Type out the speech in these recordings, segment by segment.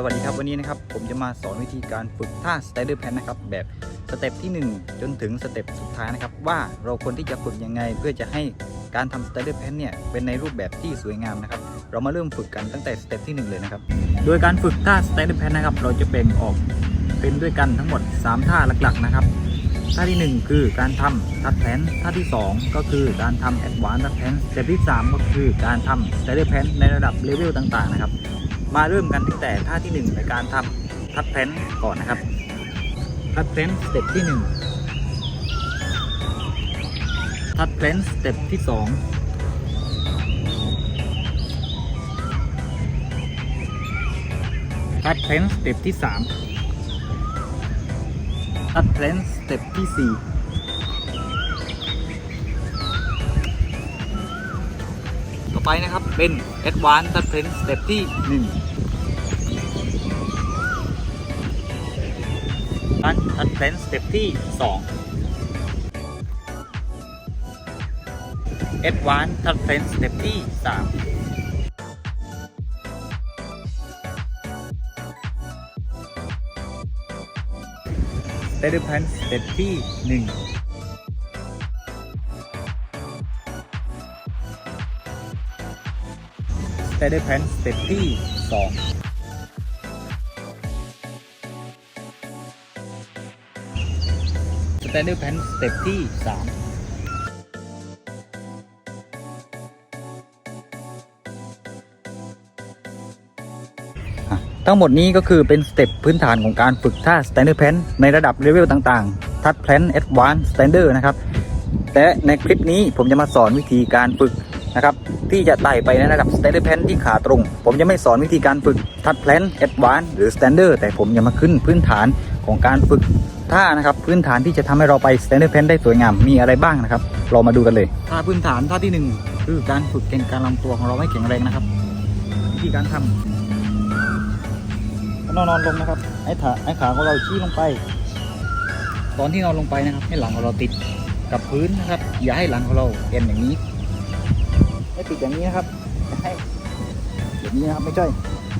สวัสดีครับวันนี้นะครับผมจะมาสอนวิธีการฝึกท่า s t ต d e r Pan นนะครับแบบสเต็ปที่ 1 จนถึงสเต็ปสุดท้ายนะครับว่าเราควรที่จะฝึกยังไง เพื่อจะให้การทำ s t ต d e r Pan เนี่ยเป็นในรูปแบบที่สวยงามนะครับเรามาเริ่มฝึกกันตั้งแต่สเต็ปที่ 1 เลยนะครับโดยการฝึกท่า s t ต d e r Pan นนะครับเราจะแบ่งออกเป็นด้วยกันทั้งหมด 3 ท่าหลักๆนะครับท่าที่ 1 คือการทำทัดแพนท่าที่ 2 ก็คือการทำแอดวานซ์ทัดแพนสเต็ปที่ 3 ก็คือการทำสเตเดอร์แพนในระดับเลเวลต่างๆนะครับ มาเริ่มกันตั้งแต่ท่าที่ 1 ในการทำทัดแพนก่อนนะครับทัดแพนสเต็ปที่1ทัดแพนสเต็ปที่2ทัดแพนสเต็ปที่3ทัดแพนสเต็ปที่4 ไปนะครับ เป็น Advanced ทัดแพลนสเต็ปที่1การทัดแพลนสเต็ปที่ 2 Advanced ทัดแพลนสเต็ปที่3 s t a d e r p a n สเต็ปที่1 s t a d e r p a n สเต็ปที่2 s t a d e r p a n สเต็ปที่ 3ทั้งหมดนี้ก็คือเป็นสเต็ปพื้นฐานของการฝึกท่า Standard Plan ในระดับเลเวลต่างๆ ทัด Plan Advanced Standard นะครับ แต่ในคลิปนี้ผมจะมาสอนวิธีการฝึก นะครับที่จะไต่ไปในระดับ Standard Plan ที่ขาตรง ผมจะไม่สอนวิธีการฝึกทัด Plan Advanced หรือ Standard แต่ผมจะมาขึ้นพื้นฐานของการฝึกท่านะครับพื้นฐานที่จะทำให้เราไป Standard Plan ได้สวยงามมีอะไรบ้างนะครับ เรามาดูกันเลยท่าพื้นฐานท่าที่หนึ่งคือการฝึกเก่งการลำตัวของเราให้แข็งแรงนะครับ วิธีการทำนอนนอนลงนะครับให้ขาให้ขาของเราชี้ลงไป ตอนที่นอนลงไปนะครับ ให้หลังของเราติดกับพื้นนะครับ อย่าให้หลังของเราเอ็นอย่างนี้ เอ็ดติดอย่างนี้นะครับให้อย่างนี้นะครับไม่ใช่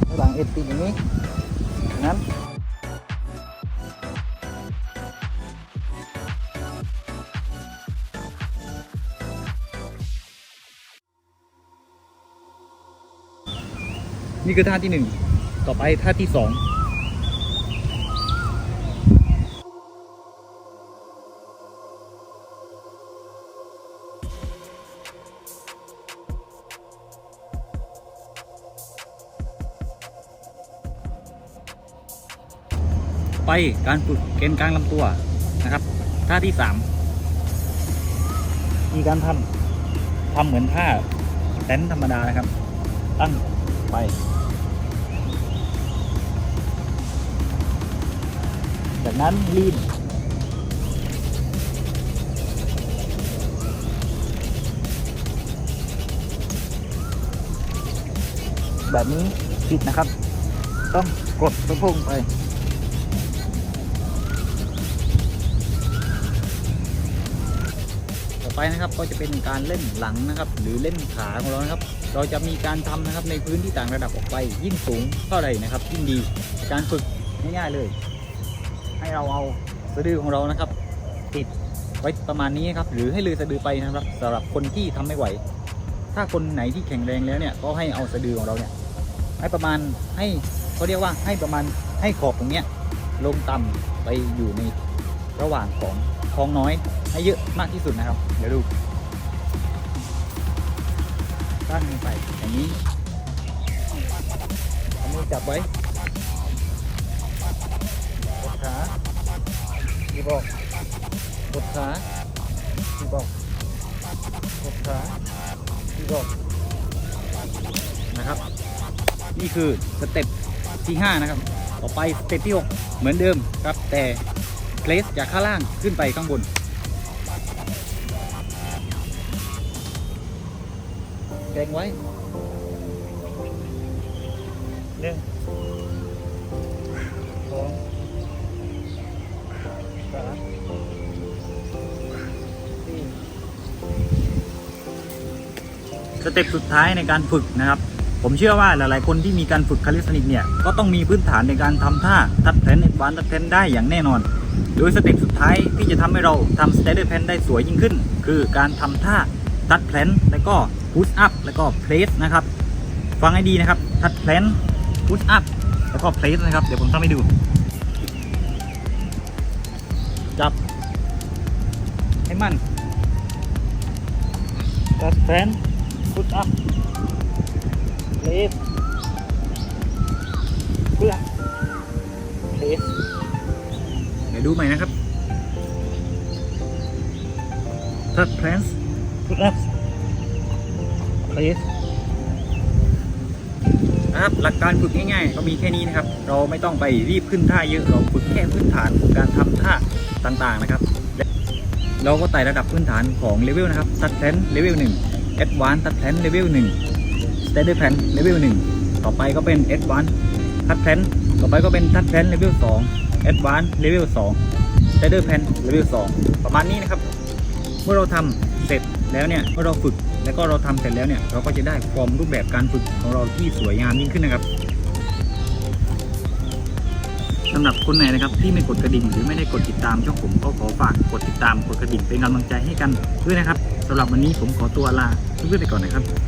ข้างหลังเอ็ดติดอย่างนี้นั้นนี่คือท่าที่ 1 ต่อไปท่าที่ 2 ไปการฝึกเกณฑ์กลางลำตัวนะครับท่าที่สามมีการทำทำเหมือนท่าเต็นธรรมดานะครับ ตั้งไป จากนั้นลีนแบบนี้ผิดนะครับ ต้องกดสะโพกไป ไปนะครับ ก็จะเป็นการเล่นหลังนะครับ หรือเล่นขาของเรานะครับ เราจะมีการทำนะครับในพื้นที่ต่างระดับออกไป ยิ่งสูงเท่าไหร่นะครับยิ่งดีการฝึกง่ายๆเลย ให้เราเอาสะดือของเรานะครับ ติดไว้ประมาณนี้ครับ หรือให้เลยสะดือไปนะครับสำหรับคนที่ทำไม่ไหว ถ้าคนไหนที่แข็งแรงแล้วเนี่ยก็ให้เอาสะดือของเราเนี่ยให้ประมาณให้เขาเรียกว่าให้ประมาณให้ขอบตรงเนี้ยลงต่ำไปอยู่ในระหว่างของ ท้องน้อยให้เยอะมากที่สุดนะครับ เดี๋ยวดูตั้งลงไปอย่างนี้เอามือจับไว้กดขาดีบอกกดขาดีบอกกดขาดีบอกนะครับ นี่คือสเต็ปที่ 5 นะครับ ต่อไปสเต็ปที่ 6 เหมือนเดิมครับแต่ เพลสจากข้างล่างขึ้นไปข้างบน แกงไว้หนึ่งสองสามสี่สเต็ปสุดท้ายในการฝึกนะครับ ผมเชื่อว่าหลาย ๆ คนที่มีการฝึกคาลิสติกเนี่ย ก็ต้องมีพื้นฐานในการทำท่าทัดแพลนในบานทัดแพลนได้อย่างแน่นอน โดยสเต็ปสุดท้ายที่จะทำให้เราทำสเตเดอร์แพนได้สวยยิ่งขึ้น คือการทำท่าทัดแพลนแล้วก็พุชอัพแล้วก็เพลสนะครับ ฟังให้ดีนะครับทัดแพลนพุชอัพแล้วก็เพลสนะครับ เดี๋ยวผมทำให้ดู จับ ให้มั่นทัดแพลนพุชอัพเพลส ใหม่นะครับ Third plans Put up Place นะครับหลักการฝึกง่ายๆ ก็มีแค่นี้นะครับ เราไม่ต้องไปรีบขึ้นท่าเยอะ เราฝึกแค่พื้นฐานการทำท่าต่างๆนะครับ เราก็ไต่ระดับพื้นฐานของเลเวลนะครับ Third plan level 1 Advanced Third plan level 1 Standard plan level 1ต่อไปก็เป็น Advanced Third plan ต่อไปก็เป็นทัดแพนเลเวล2 a d v a n c e level 2 Standard plan level 2 ประมาณนี้นะครับ เมื่อเราทำเสร็จแล้วเนี่ย เมื่อเราฝึกแล้วก็เราทำเสร็จแล้วเนี่ย เราก็จะได้ฟอร์มรูปแบบการฝึกของเราที่สวยงามยิ่งขึ้นนะครับสำหรับคนไหนนะครับที่ไม่กดกระดิ่งหรือไม่ได้กดติดตามช่องผมก็ขอฝากกดติดตามกดกระดิ่งเป็นกำลังใจให้กันด้วยนะครับสำหรับวันนี้ผมขอตัวลาเพื่อนๆไปก่อนนะครับ